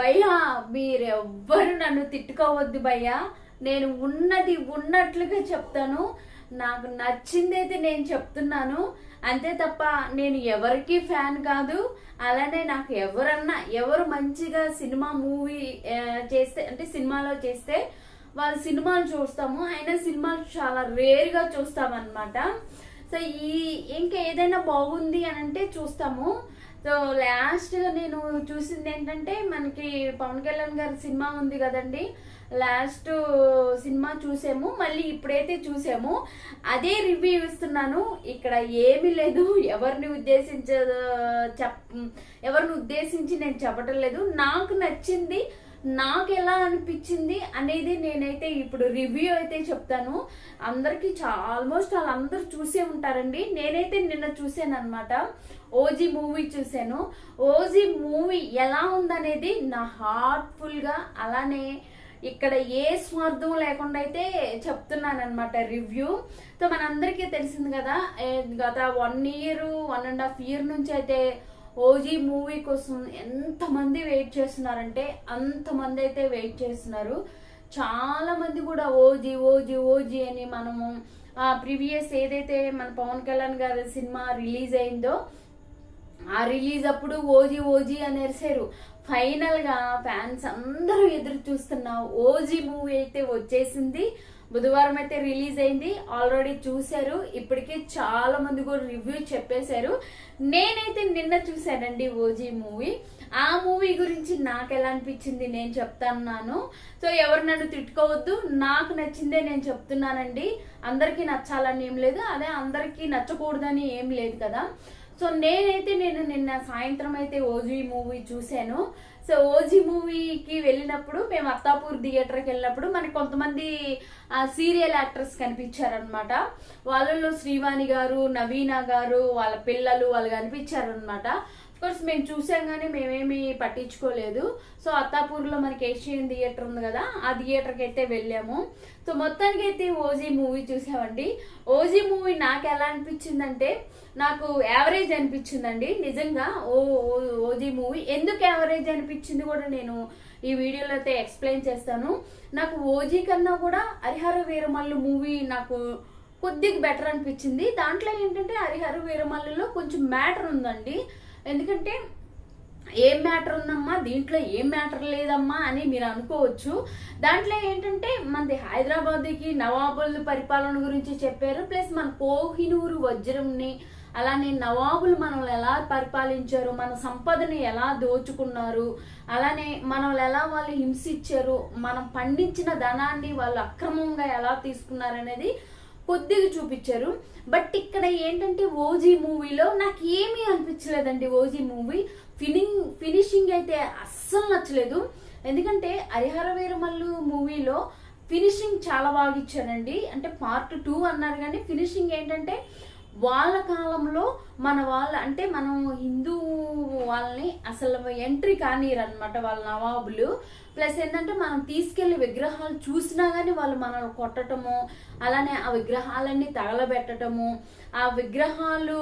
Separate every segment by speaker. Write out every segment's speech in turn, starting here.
Speaker 1: భయ్యా మీరెవ్వరు నన్ను తిట్టుకోవద్దు భయ్యా. నేను ఉన్నది ఉన్నట్లుగా చెప్తాను. నాకు నచ్చిందైతే నేను చెప్తున్నాను. అంతే తప్ప నేను ఎవరికి ఫ్యాన్ కాదు. అలానే నాకు ఎవరన్నా ఎవరు మంచిగా సినిమా మూవీ చేస్తే అంటే సినిమాలో చేస్తే వాళ్ళ సినిమాలు చూస్తాము. అయినా సినిమాలు చాలా రేర్గా చూస్తామన్నమాట. సో ఈ ఇంకా ఏదైనా బాగుంది అని అంటే చూస్తాము. సో లాస్ట్ నేను చూసింది ఏంటంటే మనకి పవన్ కళ్యాణ్ గారి సినిమా ఉంది కదండి. లాస్ట్ సినిమా చూసాము. మళ్ళీ ఇప్పుడైతే చూసాము. అదే రివ్యూ ఇస్తున్నాను. ఇక్కడ ఏమీ లేదు. ఎవరిని ఉద్దేశించ చెప్ ఎవరిని ఉద్దేశించి నేను చెప్పటం లేదు. నాకు నచ్చింది నాకు ఎలా అనిపించింది అనేది నేనైతే ఇప్పుడు రివ్యూ అయితే చెప్తాను. అందరికి ఆల్మోస్ట్ వాళ్ళందరూ చూసే ఉంటారండి. నేనైతే నిన్న చూసాను అనమాట ఓజీ మూవీ చూశాను. ఓజీ మూవీ ఎలా ఉందనేది నా హార్ట్ఫుల్గా అలానే ఇక్కడ ఏ స్వార్థం లేకుండా అయితే చెప్తున్నాను అనమాట రివ్యూ సో మనందరికీ తెలిసింది కదా గత one year one and half year నుంచి అయితే ఓజీ మూవీ కోసం ఎంతమంది వెయిట్ చేస్తున్నారంటే అంతమంది అయితే వెయిట్ చేస్తున్నారు. చాలా మంది కూడా ఓజీ ఓజీ ఓజీ అని మనము ప్రీవియస్ ఏదైతే మన పవన్ కళ్యాణ్ గారి సినిమా రిలీజ్ అయిందో ఆ రిలీజ్ అప్పుడు ఓజీ ఓజీ అని అరిసారు ఫైనల్గా ఫ్యాన్స్ అందరూ ఎదురు చూస్తున్న ఓజీ మూవీ అయితే వచ్చేసింది. బుధవారం అయితే రిలీజ్ అయింది. ఆల్రెడీ చూశారు. ఇప్పటికే చాలా మంది కూడా రివ్యూ చెప్పేశారు. నేనైతే నిన్న చూశానండి ఓజీ మూవీ. ఆ మూవీ గురించి నాకు ఎలా అనిపించింది నేను చెప్తాను సో ఎవరు నన్ను తిట్టుకోవద్దు. నాకు నచ్చిందే నేను చెప్తున్నానండి. అందరికీ నచ్చాలని ఏం లేదు. అదే అందరికీ నచ్చకూడదని ఏం లేదు కదా. సో నేనైతే నేను నిన్న సాయంత్రం అయితే ఓజీ మూవీ చూశాను. సో ఓజీ మూవీకి వెళ్ళినప్పుడు మేము అత్తాపూర్ థియేటర్కి వెళ్ళినప్పుడు మనకి కొంతమంది సీరియల్ యాక్టర్స్ కనిపించారనమాట వాళ్ళలో శ్రీవాణి గారు నవీన గారు వాళ్ళ పిల్లలు వాళ్ళు కనిపించారనమాట కోర్స్ మేము చూసాం కానీ మేమేమి పట్టించుకోలేదు. సో అత్తాపూర్లో మనకి ఏషియన్ థియేటర్ ఉంది కదా ఆ థియేటర్కి అయితే వెళ్ళాము. సో మొత్తానికి అయితే ఓజీ మూవీ చూసామండి. ఓజీ మూవీ నాకు ఎలా అనిపించిందంటే నాకు యావరేజ్ అనిపించిందండి. నిజంగా ఓ ఓ- ఓజీ మూవీ ఎందుకు యావరేజ్ అనిపించింది కూడా నేను ఈ వీడియోలో అయితే ఎక్స్ప్లెయిన్ చేస్తాను. నాకు ఓజీ కన్నా కూడా హరిహర వీరమల్లు మూవీ నాకు కొద్దిగా బెటర్ అనిపించింది. దాంట్లో ఏంటంటే హరిహర వీరమల్లులో కొంచెం మ్యాటర్ ఉందండి. ఎందుకంటే ఏం మ్యాటర్ ఉందమ్మా? దీంట్లో ఏం మ్యాటర్ లేదమ్మా అని మీరు అనుకోవచ్చు. దాంట్లో ఏంటంటే మనది హైదరాబాద్కి నవాబుల పరిపాలన గురించి చెప్పారు. ప్లస్ మన కోహినూరు వజ్రంని అలానే నవాబులు మనల్ని ఎలా పరిపాలించారు మన సంపదని ఎలా దోచుకున్నారు అలానే మనల్ని ఎలా వాళ్ళు హింసించారు మనం పండించిన ధనాన్ని వాళ్ళు అక్రమంగా ఎలా తీసుకున్నారు అనేది కొద్దిగా చూపించారు. బట్ ఇక్కడ ఏంటంటే ఓజీ మూవీలో నాకు ఏమీ అనిపించలేదండి ఓజీ మూవీ. ఫినింగ్ ఫినిషింగ్ అయితే అస్సలు నచ్చలేదు. ఎందుకంటే హరిహర వీరమల్లు మూవీలో ఫినిషింగ్ చాలా బాగా ఇచ్చారండి. అంటే పార్ట్ టూ అన్నారు కానీ ఫినిషింగ్ ఏంటంటే వాళ్ళ కాలంలో మన వాళ్ళ అంటే మనం హిందూ వాళ్ళని అసలు ఎంట్రీ కానీరు వాళ్ళ నవాబులు. ప్లస్ ఏంటంటే మనం తీసుకెళ్ళి విగ్రహాలు చూసినా కానీ వాళ్ళు మనల్ని కొట్టటము అలానే ఆ విగ్రహాలన్నీ తగలబెట్టటము. ఆ విగ్రహాలు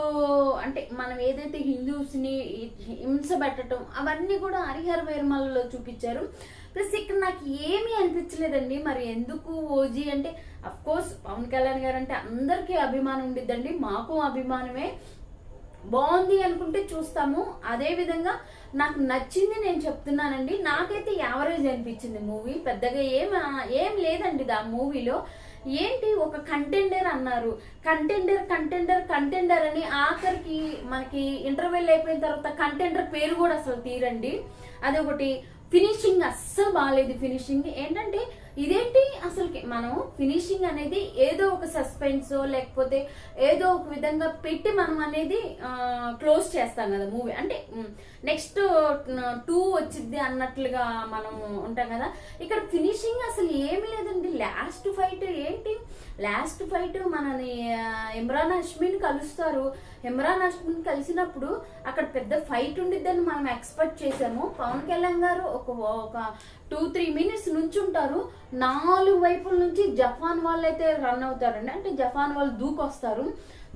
Speaker 1: అంటే మనం ఏదైతే హిందూస్ని హింస పెట్టడం అవన్నీ కూడా హరిహర వేర్మలలో చూపించారు. ప్లస్ ఇక్కడ నాకు ఏమీ అనిపించలేదండి. మరి ఎందుకు ఓజీ అంటే అఫ్ కోర్స్ పవన్ కళ్యాణ్ గారు అంటే అందరికీ అభిమానం ఉండిద్దండి. మాకు అభిమానమే. బాగుంది అనుకుంటే చూస్తాము. అదే విధంగా నాకు నచ్చింది నేను చెప్తున్నానండి. నాకైతే యావరేజ్ అనిపించింది మూవీ. పెద్దగా ఏం ఏం లేదండి దా మూవీలో. ఏంటి ఒక కంటెండర్ అన్నారు. కంటెండర్ కంటెండర్ కంటెండర్ అని ఆఖరికి మనకి ఇంటర్వెల్ అయిపోయిన తర్వాత కంటెండర్ పేరు కూడా అసలు తీరండి. అదొకటి. ఫినిషింగ్ అస్సలు బాగాలేదు ఫినిషింగ్ ఏంటంటే ఇదేంటి? అసలు మనం ఫినిషింగ్ అనేది ఏదో ఒక సస్పెన్స్ లేకపోతే ఏదో ఒక విధంగా పెట్టి మనం అనేది క్లోజ్ చేస్తాం కదా మూవీ. అంటే నెక్స్ట్ టూ వచ్చింది అన్నట్లుగా మనం ఉంటాం కదా. ఇక్కడ ఫినిషింగ్ అసలు ఏమీ లేదండి. లాస్ట్ ఫైట్ ఏంటి? లాస్ట్ ఫైట్ మనని ఇమ్రాన్ హష్మిని కలుస్తారు. ఇమ్రాన్ హష్మిని కలిసినప్పుడు అక్కడ పెద్ద ఫైట్ ఉండిద్దని మనం ఎక్స్పెక్ట్ చేసాము పవన్ కళ్యాణ్ గారు ఒక ఒక టూ త్రీ మినిట్స్ నుంచుంటారు. నాలుగు వైపుల నుంచి జపాన్ వాళ్ళు అయితే రన్ అవుతారండి. అంటే జపాన్ వాళ్ళు దూకొస్తారు.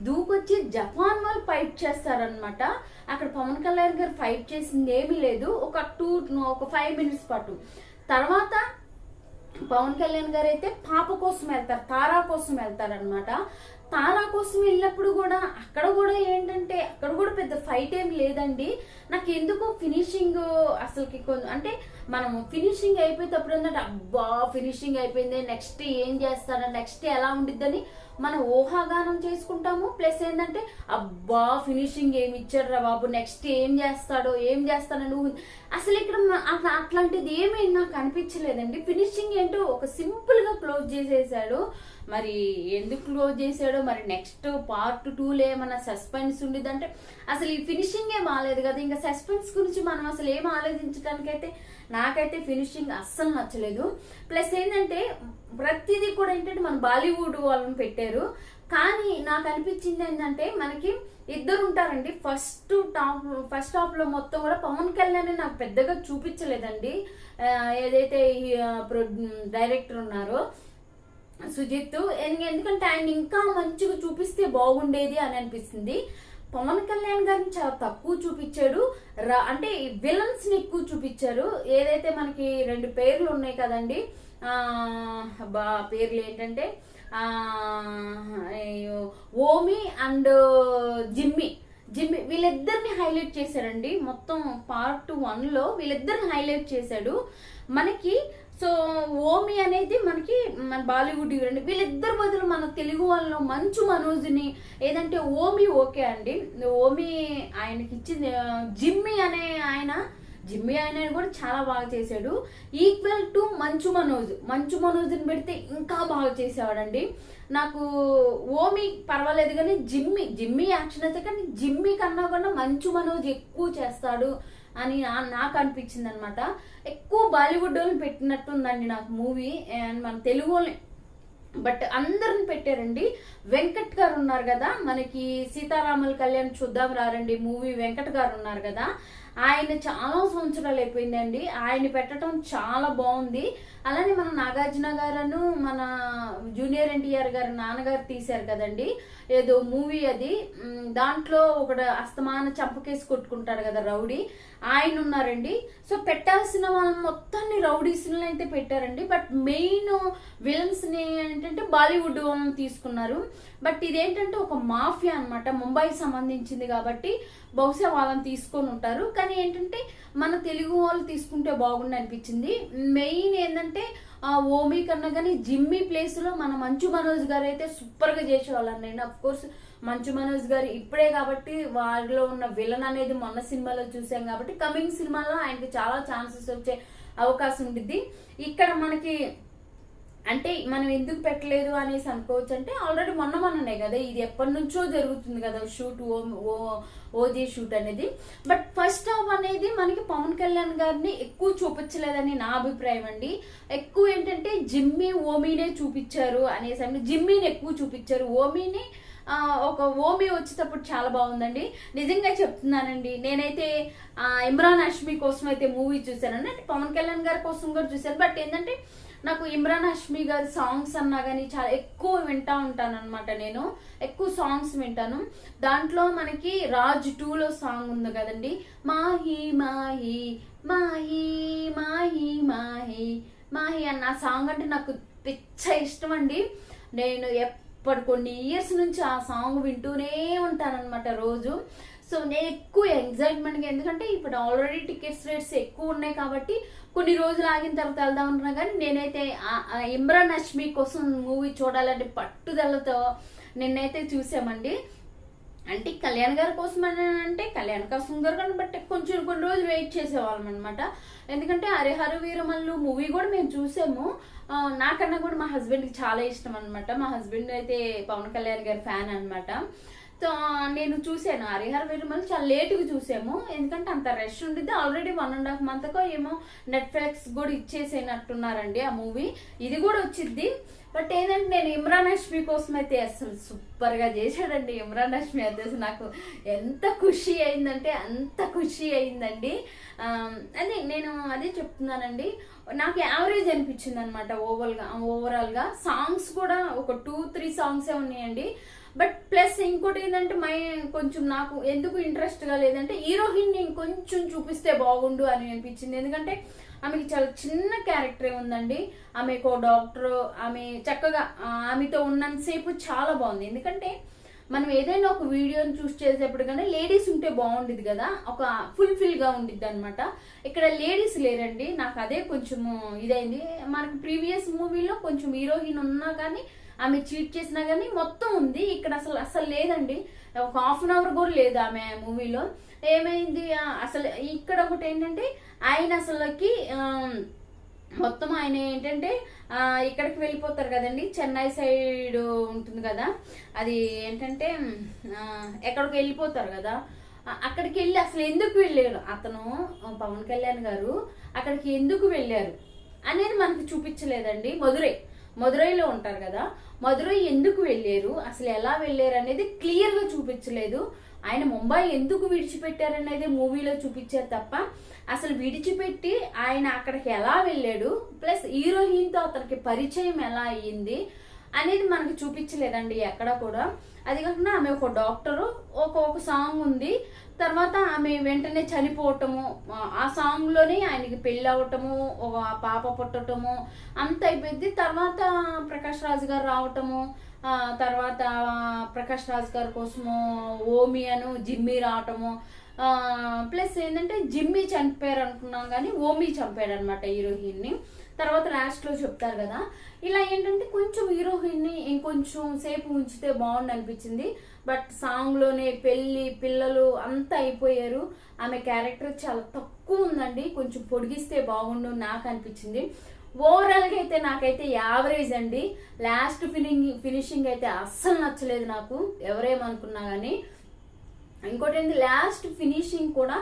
Speaker 1: దూకొచ్చి జపాన్ వాళ్ళు ఫైట్ చేస్తారనమాట అక్కడ పవన్ కళ్యాణ్ గారు ఫైట్ చేసింది ఏమీ లేదు. ఒక టూ ఒక ఫైవ్ మినిట్స్ పాటు. తర్వాత పవన్ కళ్యాణ్ గారు అయితే పాప కోసం వెళ్తారు. తారా కోసం వెళ్తారనమాట తారా కోసం వెళ్ళినప్పుడు కూడా అక్కడ కూడా ఏంటంటే అక్కడ కూడా పెద్ద ఫైట్ ఏం లేదండి. నాకు ఎందుకు ఫినిషింగ్ అసలుకి అంటే మనం ఫినిషింగ్ అయిపోయేటప్పుడు ఏంటంటే అబ్బా ఫినిషింగ్ అయిపోయింది నెక్స్ట్ ఏం చేస్తారా నెక్స్ట్ ఎలా ఉండిద్దని మనం ఊహాగానం చేసుకుంటాము. ప్లస్ ఏంటంటే అబ్బా ఫినిషింగ్ ఏమి ఇచ్చాడు రా బాబు నెక్స్ట్ ఏం చేస్తాడో ఏం చేస్తాడని ఊహి అసలు ఇక్కడ అట్లాంటిది ఏమీ నాకు అనిపించలేదండి. ఫినిషింగ్ ఏంటో ఒక సింపుల్గా క్లోజ్ చేసేసాడు. మరి ఎందుకు క్లోజ్ చేశాడో మరి నెక్స్ట్ పార్ట్ టూలో ఏమైనా సస్పెన్స్ ఉండిద్దంటే అసలు ఈ ఫినిషింగ్ ఏం ఆలేదు కదా. ఇంకా సస్పెన్స్ గురించి మనం అసలు ఏం ఆలోచించడానికైతే నాకైతే ఫినిషింగ్ అస్సలు నచ్చలేదు. ప్లస్ ఏంటంటే ప్రతిదీ కూడా ఏంటంటే మన బాలీవుడ్ వాళ్ళని పెట్టారు. కానీ నాకు అనిపించింది ఏంటంటే మనకి ఇద్దరు ఉంటారండి. ఫస్ట్ టాప్ ఫస్ట్ టాప్లో మొత్తం కూడా పవన్ కళ్యాణ్ నాకు పెద్దగా చూపించలేదండి. ఏదైతే ఈ, ప్రొ- డైరెక్టర్ ఉన్నారో సుజిత్ ఎందుకంటే ఆయన ఇంకా మంచిగా చూపిస్తే బాగుండేది అని అనిపిస్తుంది. పవన్ కళ్యాణ్ గారిని చాలా తక్కువ చూపించాడు. రా- అంటే విలన్స్ని ఎక్కువ చూపించారు. ఏదైతే మనకి రెండు పేర్లు ఉన్నాయి కదండి బా పేర్లు ఏంటంటే అయ్యో, ఓమి అండ్ జిమ్మి. జిమ్మి వీళ్ళిద్దరిని హైలైట్ చేశారండి. మొత్తం పార్ట్ వన్లో వీళ్ళిద్దరిని హైలైట్ చేశాడు. మనకి సో ఓమి అనేది మనకి మన బాలీవుడ్ హీరోయిన్ వీళ్ళిద్దరు బదులు మన తెలుగు వాళ్ళలో మంచు మనోజ్ని ఏదంటే ఓమి ఓకే అండి. ఓమి ఆయనకి ఇచ్చింది జిమ్మి అనే ఆయన జిమ్మి ఆయన కూడా చాలా బాగా చేశాడు. Equal to Manchu Manoj. మంచు మనోజ్ని పెడితే ఇంకా బాగా చేసేవాడండి. నాకు ఓమి పర్వాలేదు కానీ జిమ్మి జిమ్మి యాక్షన్ అయితే కానీ జిమ్మి కన్నా కూడా మంచు మనోజ్ ఎక్కువ చేస్తాడు. అని నాకు అనిపించింది అనమాట ఎక్కువ బాలీవుడ్ వాళ్ళని పెట్టినట్టుందండి నాకు మూవీ. అండ్ మన తెలుగు వాళ్ళని. బట్ అందరిని పెట్టారండి. వెంకట్ గారు ఉన్నారు కదా. మనకి సీతారాముల కళ్యాణ్ చూద్దాం రారండి. మూవీ వెంకట్ గారు ఉన్నారు కదా. ఆయన చాలా సంవత్సరాలు అయిపోయిందండి. ఆయన పెట్టడం చాలా బాగుంది. అలానే మన నాగార్జున గారును మన జూనియర్ ఎన్టీఆర్ గారు నాన్నగారు తీశారు కదండి. ఏదో మూవీ అది. దాంట్లో ఒక అస్తమాన చంపకేసి కొట్టుకుంటాడు కదా రౌడీ. ఆయన ఉన్నారండి. సో పెట్టాల్సిన వాళ్ళ మొత్తాన్ని రౌడీస్ని అయితే పెట్టారండి. బట్ మెయిన్ విలన్స్ని ఏంటంటే బాలీవుడ్ తీసుకున్నారు. బట్ ఇదేంటంటే ఒక మాఫియా అన్నమాట. ముంబైకి సంబంధించింది కాబట్టి బహుశా వాళ్ళని తీసుకొని ఉంటారు. కానీ ఏంటంటే మన తెలుగు వాళ్ళు తీసుకుంటే బాగుండు అనిపించింది. మెయిన్ ఏంటంటే ఆ ఓమి కన్నా కానీ జిమ్మి ప్లేస్లో మన మంచు మనోజ్ గారు అయితే సూపర్గా చేసేవాళ్ళని నేను అఫ్ కోర్స్ మంచు మనోజ్ గారు ఇప్పుడే కాబట్టి వారిలో ఉన్న విలన్ అనేది మొన్న సినిమాలో చూసాం కాబట్టి కమింగ్ సినిమాలో ఆయనకి చాలా ఛాన్సెస్ వచ్చే అవకాశం ఉంటుంది ఇక్కడ మనకి అంటే మనం ఎందుకు పెట్టలేదు అనేసి అనుకోవచ్చు అంటే ఆల్రెడీ మొన్న మొన్ననే కదా ఇది ఎప్పటి నుంచో జరుగుతుంది కదా shoot O O- OG shoot అనేది. బట్ ఫస్ట్ హాఫ్ అనేది మనకి పవన్ కళ్యాణ్ గారిని ఎక్కువ చూపించలేదని నా అభిప్రాయం అండి. ఎక్కువ ఏంటంటే జిమ్మి ఓమీనే చూపించారు అనేసి అంటే జిమ్మీని ఎక్కువ చూపించారు. ఓమీని ఒక ఓమి వచ్చేటప్పుడు చాలా బాగుందండి. నిజంగా చెప్తున్నానండి నేనైతే ఇమ్రాన్ హష్మి కోసం అయితే మూవీ చూశానండి అంటే పవన్ కళ్యాణ్ గారి కోసం కూడా చూశాను. బట్ ఏంటంటే నాకు ఇమ్రాన్ హష్మి గారి సాంగ్స్ అన్నా కానీ చాలా ఎక్కువ వింటా ఉంటాను అనమాట నేను. ఎక్కువ సాంగ్స్ వింటాను. దాంట్లో మనకి రాజ్ టూలో సాంగ్ ఉంది కదండి. మాహి మాహి మాహి మాహి మాహి మాహి అన్న ఆ సాంగ్ అంటే నాకు పిచ్చ ఇష్టం అండి నేను ఎప్పటి కొన్ని ఇయర్స్ నుంచి ఆ సాంగ్ వింటూనే ఉంటానన్నమాట రోజు. సో నేను ఎక్కువ ఎగ్జైట్మెంట్గా ఎందుకంటే ఇప్పుడు ఆల్రెడీ టికెట్స్ రేట్స్ ఎక్కువ ఉన్నాయి కాబట్టి కొన్ని రోజులు ఆగిన తర్వాత వెళ్దాం అనుకున్నా కానీ నేనైతే ఇమ్రాన్ హష్మి కోసం మూవీ చూడాలంటే పట్టుదలతో నిన్నైతే చూసామండి. అంటే కళ్యాణ్ గారి కోసం అని అంటే కళ్యాణ్ కోసం గారు కానీ బట్ కొంచెం కొన్ని రోజులు వెయిట్ చేసేవాళ్ళం అనమాట ఎందుకంటే హరిహర వీరమల్లు మూవీ కూడా మేము చూసాము. నాకన్నా కూడా మా హస్బెండ్కి చాలా ఇష్టం అనమాట మా హస్బెండ్ అయితే పవన్ కళ్యాణ్ గారి ఫ్యాన్ అనమాట నేను చూశాను. హరిహర వీరమల్లి చాలా లేటుగా చూసాము. ఎందుకంటే అంత రష్ ఉండిద్ది. ఆల్రెడీ వన్ అండ్ హాఫ్ మంత్కో ఏమో నెట్ఫ్లిక్స్ కూడా ఇచ్చేసేనట్టున్నారండి ఆ మూవీ ఇది కూడా వచ్చింది బట్ ఏంటంటే నేను ఇమ్రాన్ హష్మి కోసం అయితే అసలు సూపర్గా చేశాడండి ఇమ్రాన్ హష్మి. అయితే నాకు ఎంత ఖుషి అయిందంటే అంత ఖుషి అయిందండి. అదే నేను అదే చెప్తున్నానండి. నాకు యావరేజ్ అనిపించింది అనమాట ఓవర్గా ఓవరాల్గా. సాంగ్స్ కూడా ఒక టూ త్రీ సాంగ్సే ఉన్నాయండి. బట్ ప్లస్ ఇంకోటి ఏంటంటే మై కొంచెం నాకు ఎందుకు ఇంట్రెస్ట్గా లేదంటే హీరోయిన్ నేను కొంచెం చూపిస్తే బాగుండు అని అనిపించింది. ఎందుకంటే ఆమెకి చాలా చిన్న క్యారెక్టరే ఉందండి. ఆమెకు డాక్టర్ ఆమె చక్కగా ఆమెతో ఉన్నంతసేపు చాలా బాగుంది. ఎందుకంటే మనం ఏదైనా ఒక వీడియోని చూస్ చేసేప్పుడు కానీ లేడీస్ ఉంటే బాగుండేది కదా. ఒక ఫుల్ఫిల్గా ఉండిద్ది అనమాట ఇక్కడ లేడీస్ లేరండి. నాకు అదే కొంచెము ఇదైంది. మనకి ప్రీవియస్ మూవీలో కొంచెం హీరోయిన్ ఉన్నా కానీ ఆమె చీట్ చేసినా కానీ మొత్తం ఉంది. ఇక్కడ అసలు అసలు లేదండి. ఒక హాఫ్ అన్ అవర్ కూడా లేదు ఆమె మూవీలో. ఏమైంది? అసలు ఇక్కడ ఒకటి ఏంటంటే ఆయన అసలుకి మొత్తం ఆయన ఏంటంటే ఇక్కడికి వెళ్ళిపోతారు కదండి. చెన్నై సైడ్ ఉంటుంది కదా. అది ఏంటంటే ఎక్కడికి వెళ్ళిపోతారు కదా. అక్కడికి వెళ్ళి అసలు ఎందుకు వెళ్ళారు? అతను పవన్ కళ్యాణ్ గారు అక్కడికి ఎందుకు వెళ్ళారు? అనేది మనకి చూపించలేదండి. మధురై. మధురైలో ఉంటారు కదా మధురై ఎందుకు వెళ్ళారు అసలు ఎలా వెళ్ళారు అనేది క్లియర్గా చూపించలేదు. ఆయన ముంబై ఎందుకు విడిచిపెట్టారనేది మూవీలో చూపించారు తప్ప అసలు విడిచిపెట్టి ఆయన అక్కడికి ఎలా వెళ్ళాడు ప్లస్ హీరోయిన్తో అతనికి పరిచయం ఎలా అయ్యింది అనేది మనకి చూపించలేదండి ఎక్కడ కూడా. అది కాకుండా ఆమె ఒక డాక్టరు ఒక ఒక సాంగ్ ఉంది. తర్వాత ఆమె వెంటనే చనిపోవటము ఆ- సాంగ్లోనే సాంగ్లోనే ఆయనకి పెళ్ళి అవటము ఒక పాప పుట్టటము అంత అయిపోయింది. తర్వాత ప్రకాష్ రాజు గారు రావటము తర్వాత ప్రకాష్ రాజ్ గారి కోసము ఓమి అను జిమ్మి రావటము ప్లస్ ఏంటంటే జిమ్మి చనిపోయారు అనుకున్నాం కానీ ఓమి చంపాడు అనమాట హీరోయిన్ని. తర్వాత లాస్ట్లో చెప్తారు కదా. ఇలా ఏంటంటే కొంచెం హీరోయిన్ని ఇంకొంచెం సేపు ఉంచితే బాగుండు అనిపించింది బట్ సాంగ్లోనే పెళ్ళి పిల్లలు అంతా అయిపోయారు. ఆమె క్యారెక్టర్ చాలా తక్కువ ఉందండి. కొంచెం పొడిగిస్తే బాగుండు నాకు అనిపించింది. ఓవరాల్గా అయితే నాకైతే యావరేజ్ అండి. లాస్ట్ ఫినింగ్ ఫినిషింగ్ అయితే అస్సలు నచ్చలేదు నాకు. ఎవరేమనుకున్నా కానీ ఇంకోటి ఏంటి లాస్ట్ ఫినిషింగ్ కూడా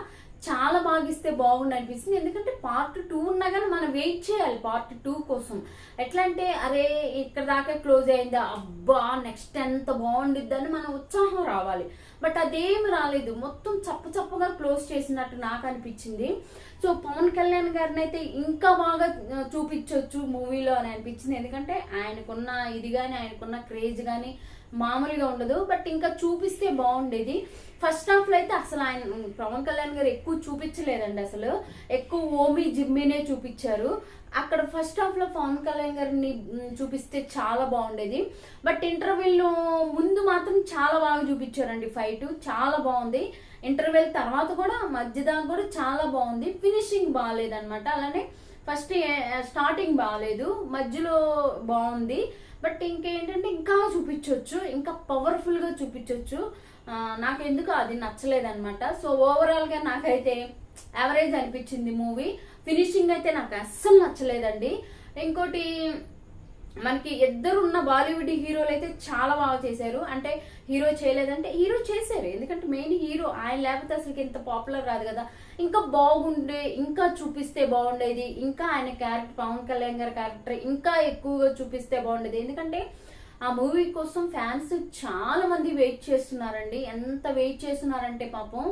Speaker 1: చాలా బాగా ఇస్తే బాగుండు అనిపిస్తుంది. ఎందుకంటే పార్ట్ టూ ఉన్నా కానీ మనం వెయిట్ చేయాలి పార్ట్ టూ కోసం. ఎట్లా అంటే అరే ఇక్కడ దాకా క్లోజ్ అయిందా? అబ్బా నెక్స్ట్ ఎంత బాగుండిద్ది అని మన ఉత్సాహం రావాలి. బట్ అదేమి రాలేదు. మొత్తం చప్ప చప్పగా క్లోజ్ చేసినట్టు నాకు అనిపించింది. సో పవన్ కళ్యాణ్ గారిని అయితే ఇంకా బాగా చూపించవచ్చు మూవీలో అని అనిపించింది. ఎందుకంటే ఆయనకున్న ఇది కానీ ఆయనకున్న క్రేజ్ కానీ మామూలుగా ఉండదు బట్ ఇంకా చూపిస్తే బాగుండేది. ఫస్ట్ హాఫ్లో అయితే అసలు ఆయన పవన్ కళ్యాణ్ గారు ఎక్కువ చూపించలేదండి అసలు. ఎక్కువ ఓమి జిమ్మినే చూపించారు. అక్కడ ఫస్ట్ హాఫ్లో పవన్ కళ్యాణ్ గారిని చూపిస్తే చాలా బాగుండేది. బట్ ఇంటర్వెల్ ముందు మాత్రం చాలా బాగా చూపించారండి ఫైట్ చాలా బాగుంది. ఇంటర్వెల్ తర్వాత కూడా మధ్యదాకా కూడా చాలా బాగుంది. ఫినిషింగ్ బాగాలేదన్నమాట. అలానే ఫస్ట్ స్టార్టింగ్ బాగాలేదు. మధ్యలో బాగుంది. బట్ ఇంకేంటంటే ఇంకా చూపించవచ్చు ఇంకా పవర్ఫుల్గా చూపించవచ్చు నాకు ఎందుకు అది నచ్చలేదనమాట సో ఓవరాల్గా నాకైతే యావరేజ్ అనిపించింది మూవీ ఫినిషింగ్ అయితే నాకు అస్సలు నచ్చలేదండి. ఇంకోటి మనకి ఇద్దరున్న బాలీవుడ్ హీరోలు అయితే చాలా బాగా చేశారు. అంటే హీరో చేయలేదంటే హీరో చేశారు. ఎందుకంటే మెయిన్ హీరో ఆయన లేకపోతే అసలు ఇంత పాపులర్ రాదు కదా. ఇంకా బాగుండే ఇంకా చూపిస్తే బాగుండేది. ఇంకా ఆయన క్యారెక్టర్ పవన్ కళ్యాణ్ గారి క్యారెక్టర్ ఇంకా ఎక్కువగా చూపిస్తే బాగుండేది. ఎందుకంటే ఆ మూవీ కోసం ఫ్యాన్స్ చాలా మంది వెయిట్ చేస్తున్నారండి. ఎంత వెయిట్ చేస్తున్నారంటే పాపం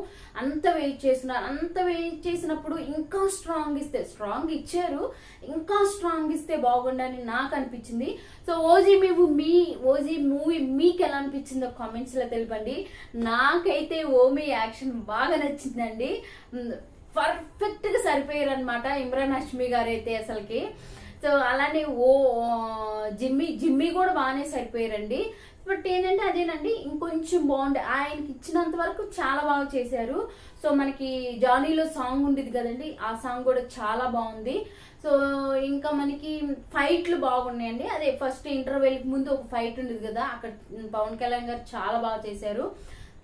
Speaker 1: అంత వెయిట్ చేస్తున్నారు. అంత వెయిట్ చేసినప్పుడు ఇంకా స్ట్రాంగ్ ఇస్తే స్ట్రాంగ్ ఇచ్చారు. ఇంకా స్ట్రాంగ్ ఇస్తే బాగుండని నాకు అనిపించింది. సో ఓజీ మేము మీ ఓజీ మూవీ మీకు ఎలా అనిపించిందో కామెంట్స్లో తెలిపండి. నాకైతే ఓమీ యాక్షన్ బాగా నచ్చిందండి. పర్ఫెక్ట్గా సరిపోయారు అనమాట ఇమ్రాన్ హష్మి గారు అయితే అసలుకి. సో అలానే ఓ జిమ్మి జిమ్మి కూడా బాగానే సరిపోయారండి. బట్ ఏంటంటే అదేనండి ఇంకొంచెం బాగుండే. ఆయనకి ఇచ్చినంత వరకు చాలా బాగా చేశారు. సో మనకి జానీలో సాంగ్ ఉండేది కదండి ఆ సాంగ్ కూడా చాలా బాగుంది. సో ఇంకా మనకి ఫైట్లు బాగున్నాయండి. అదే ఫస్ట్ ఇంటర్వెల్ ముందు ఒక ఫైట్ ఉండేది కదా అక్కడ పవన్ కళ్యాణ్ గారు చాలా బాగా చేశారు.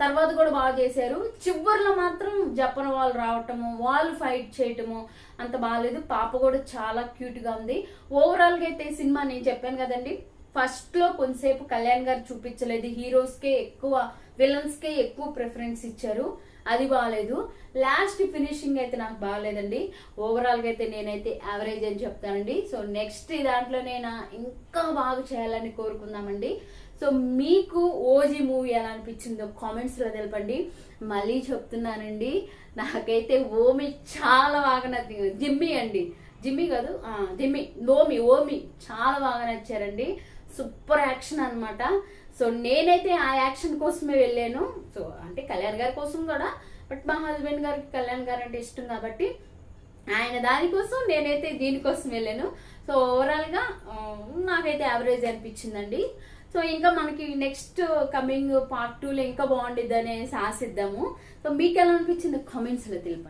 Speaker 1: తర్వాత కూడా బాగా చేశారు. చివరిలో మాత్రం జపన్ వాళ్ళు రావటము వాళ్ళు ఫైట్ చేయటము అంత బాగాలేదు పాప కూడా చాలా క్యూట్గా ఉంది. ఓవరాల్గా అయితే సినిమా నేను చెప్పాను కదండి. ఫస్ట్లో కొంతసేపు కళ్యాణ్ గారు చూపించలేదు. హీరోస్కే ఎక్కువ విలన్స్కే ఎక్కువ ప్రిఫరెన్స్ ఇచ్చారు. అది బాగాలేదు లాస్ట్ ఫినిషింగ్ అయితే నాకు బాగాలేదండి. ఓవరాల్గా అయితే నేనైతే యావరేజ్ అని చెప్తానండి. సో నెక్స్ట్ దాంట్లో నేను ఇంకా బాగా చేయాలని కోరుకుందామండి. సో మీకు ఓజీ మూవీ ఎలా అనిపించిందో కామెంట్స్లో తెలపండి. మళ్ళీ చెప్తున్నానండి నాకైతే ఓమి చాలా బాగా నచ్చింది. జిమ్మి అండి. జిమ్మి కాదు జిమ్మి ఓమి ఓమి చాలా బాగా నచ్చారండి. సూపర్ యాక్షన్ అనమాట సో నేనైతే ఆ యాక్షన్ కోసమే వెళ్ళాను. సో అంటే కళ్యాణ్ గారి కోసం కూడా బట్ మా హస్బెండ్ గారికి కళ్యాణ్ గారు అంటే ఇష్టం కాబట్టి ఆయన దానికోసం నేనైతే దీనికోసం వెళ్ళాను. సో ఓవరాల్గా నాకైతే యావరేజ్ అనిపించిందండి. సో ఇంకా మనకి నెక్స్ట్ కమింగ్ పార్ట్ టూలో ఇంకా బాగుండిద్ది అనేసి ఆశిద్దాము సో మీకు ఎలా అనిపించింది కమెంట్స్లో తెలిపండి.